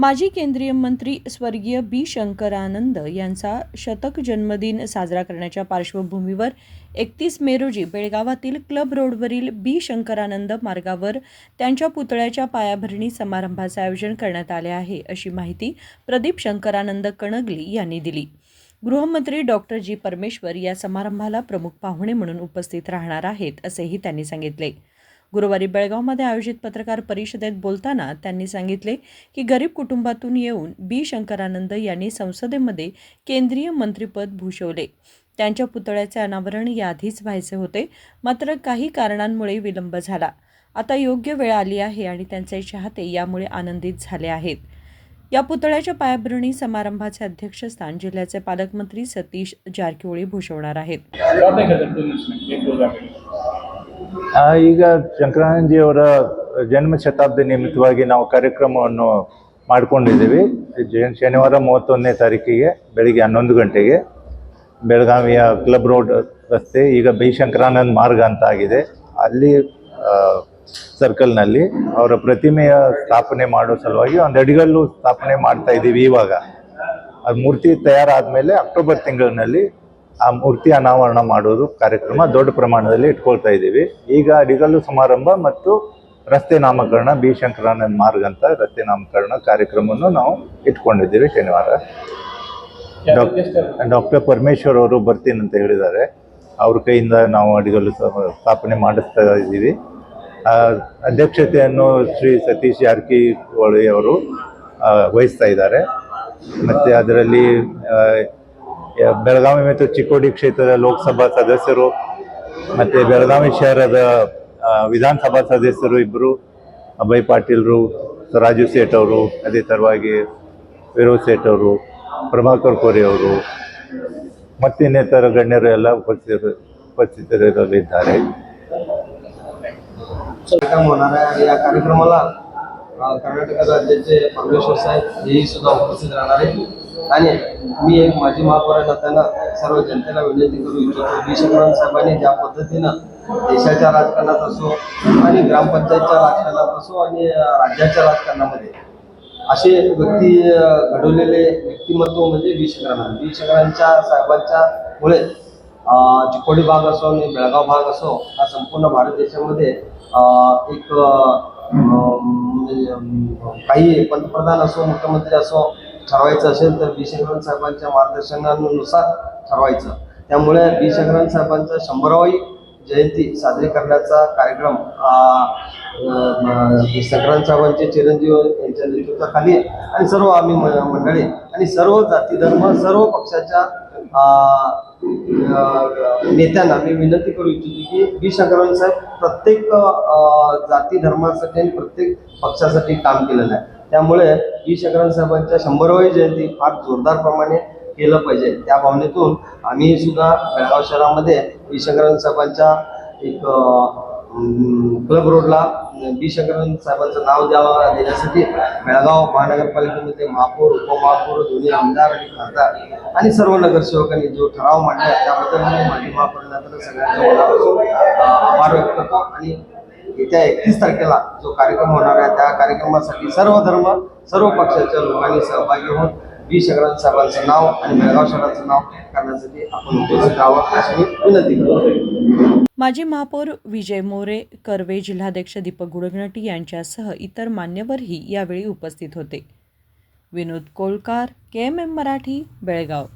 माजी केंद्रीय मंत्री स्वर्गीय बी. शंकरानंद यांचा शतक जन्मदिन साजरा करण्याच्या पार्श्वभूमीवर एकतीस मे रोजी बेळगावातील क्लब रोडवरील बी. शंकरानंद मार्गावर त्यांच्या पुतळ्याच्या पायाभरणी समारंभाचे आयोजन करण्यात आले आहे अशी माहिती प्रदीप शंकरानंद कणगली यांनी दिली. गृहमंत्री डॉक्टर जी. परमेश्वर या समारंभाला प्रमुख पाहुणे म्हणून उपस्थित राहणार आहेत असेही त्यांनी सांगितले. गुरुवारी बेळगावमध्ये आयोजित पत्रकार परिषदेत बोलताना त्यांनी सांगितले की गरीब कुटुंबातून येऊन बी. शंकरानंद यांनी संसदेमध्ये केंद्रीय मंत्रिपद भूषवले. त्यांच्या पुतळ्याचे अनावरण याआधीच व्हायचे होते. मात्र काही कारणांमुळे विलंब झाला. आता योग्य वेळ आली आहे आणि त्यांचे चाहते यामुळे आनंदित झाले आहेत. या पुतळ्याच्या पायाभरणी समारंभाचे अध्यक्षस्थान जिल्ह्याचे पालकमंत्री सतीश जारकिहोळी भूषवणार आहेत. ಈಗ ಶಂಕರಾನಂದಜಿಯವರ ಜನ್ಮ ಶತಾಬ್ದಿ ನಿಮಿತ್ತವಾಗಿ ನಾವು ಕಾರ್ಯಕ್ರಮವನ್ನು ಮಾಡಿಕೊಂಡಿದ್ದೀವಿ. ಶನಿವಾರ ಮೂವತ್ತೊಂದನೇ ತಾರೀಕಿಗೆ ಬೆಳಿಗ್ಗೆ ಹನ್ನೊಂದು ಗಂಟೆಗೆ ಬೆಳಗಾವಿಯ ಕ್ಲಬ್ ರೋಡ್ ರಸ್ತೆ, ಈಗ ಬಿ ಶಂಕರಾನಂದ್ ಮಾರ್ಗ ಅಂತ ಆಗಿದೆ. ಅಲ್ಲಿ ಸರ್ಕಲ್ನಲ್ಲಿ ಅವರ ಪ್ರತಿಮೆಯ ಸ್ಥಾಪನೆ ಮಾಡೋ ಸಲುವಾಗಿ ಒಂದು ಅಡಿಗಲ್ಲು ಸ್ಥಾಪನೆ ಮಾಡ್ತಾ ಇದ್ದೀವಿ ಇವಾಗ. ಅದು ಮೂರ್ತಿ ತಯಾರಾದ ಮೇಲೆ ಅಕ್ಟೋಬರ್ ತಿಂಗಳಿನಲ್ಲಿ ಆ ಮೂರ್ತಿ ಅನಾವರಣ ಮಾಡೋದು ಕಾರ್ಯಕ್ರಮ ದೊಡ್ಡ ಪ್ರಮಾಣದಲ್ಲಿ ಇಟ್ಕೊಳ್ತಾ ಇದ್ದೀವಿ. ಈಗ ಅಡಿಗಲ್ಲು ಸಮಾರಂಭ ಮತ್ತು ರಸ್ತೆ ನಾಮಕರಣ ಬಿ ಶಂಕರಾನಂದ್ ಮಾರ್ಗ ಅಂತ ರಸ್ತೆ ನಾಮಕರಣ ಕಾರ್ಯಕ್ರಮವನ್ನು ನಾವು ಇಟ್ಕೊಂಡಿದ್ದೀವಿ ಶನಿವಾರ. ಡಾಕ್ಟರ್ ಪರಮೇಶ್ವರ್ ಅವರು ಬರ್ತೀನಿ ಅಂತ ಹೇಳಿದ್ದಾರೆ. ಅವ್ರ ಕೈಯಿಂದ ನಾವು ಅಡಿಗಲ್ಲು ಸ್ಥಾಪನೆ ಮಾಡಿಸ್ತಾ ಇದ್ದೀವಿ. ಅಧ್ಯಕ್ಷತೆಯನ್ನು ಶ್ರೀ ಸತೀಶ್ ಜಾರಕಿಹೊಳಿ ಅವರು ವಹಿಸ್ತಾ ಇದ್ದಾರೆ. ಮತ್ತು ಅದರಲ್ಲಿ ಬೆಳಗಾವಿ ಮತ್ತು ಚಿಕ್ಕೋಡಿ ಕ್ಷೇತ್ರದ ಲೋಕಸಭಾ ಸದಸ್ಯರು ಮತ್ತು ಬೆಳಗಾವಿ ಶಹರದ ವಿಧಾನಸಭಾ ಸದಸ್ಯರು ಇಬ್ಬರು ಅಭಯ್ ಪಾಟೀಲ್ರು, ರಾಜು ಸೇಠ್ ಅವರು, ಅದೇ ತರವಾಗಿ ವಿರೋದ್ ಸೇಠ್ ಅವರು, ಪ್ರಭಾಕರ್ ಕೋರಿ ಅವರು ಮತ್ತು ಇನ್ನಿತರ ಗಣ್ಯರು ಎಲ್ಲ ಉಪಸ್ಥಿತರು ಉಪಸ್ಥಿತರಿರಲಿದ್ದಾರೆ. ಕಾರ್ಯಕ್ರಮ कर्नाटक राज्याचे परमेश्वर साहेब हेही सुद्धा उपस्थित राहणार आहे आणि मी एक माजी महापौर नसताना सर्व जनतेला विनंती करू इच्छितो बी शंकरराव साहेबांनी ज्या पद्धतीनं देशाच्या राजकारणात असो आणि ग्रामपंचायतच्या राजकारणात असो आणि राज्याच्या राजकारणामध्ये असे व्यक्ती घडवलेले व्यक्तिमत्व म्हणजे बी शंकरानंद बी शंकरांच्या साहेबांच्या मुळे चिकोडी भाग असो आणि बेळगाव भाग असो हा संपूर्ण भारत देशामध्ये एक म्हणजे, काही पंतप्रधान असो मुख्यमंत्री असो ठरवायचं असेल तर बी शंकरन साहेबांच्या मार्गदर्शनानुसार ठरवायचं. त्यामुळे बी शंकरन साहेबांचा शंभरावी जयंती साजरी करण्याचा कार्यक्रम अ, शंकरन साहेबांचे चिरंजीव यांच्या नेतृत्वाखाली आणि सर्व आम्ही म- मंडळी आणि सर्व जाती धर्म सर्व पक्षाच्या नेत्यांना मी विनंती करू इच्छितो की बी शंकरराव साहेब प्रत्येक जाती धर्मासाठी आणि प्रत्येक पक्षासाठी काम केलेलं आहे. त्यामुळे बी शंकरराव साहेबांच्या शंभरावी जयंती फार जोरदार प्रमाणे केलं पाहिजे. त्या भावनेतून आम्ही सुद्धा बेळगाव शहरामध्ये बी शंकरराव साहेबांच्या एक क्लब रोडला बी. शंकरन साहेबांचं नाव द्यावं देण्यासाठी बेळगाव महानगरपालिकेमध्ये महापौर उपमहापौर दोन्ही आमदार आणि खासदार आणि सर्व नगरसेवकांनी जो ठराव मांडला त्याबद्दल मी माजी महापौरांना सगळ्यांच्या मनापासून आभार व्यक्त करतो. आणि येत्या एकतीस तारखेला जो कार्यक्रम होणार आहे त्या कार्यक्रमासाठी सर्व धर्म सर्व पक्षाच्या लोकांनी सहभागी होऊन बी. शंकरन साहेबांचं नाव आणि बेळगाव शहराचं नाव करण्यासाठी आपण उपस्थित राहावं अशी विनंती करतो. माजी महापौर विजय मोरे कर्वे जिल्हाध्यक्ष दीपक गुडगणटी यांच्यासह इतर मान्यवरही यावेळी उपस्थित होते. Vinod Kolkar K M M Marathi Belgaum.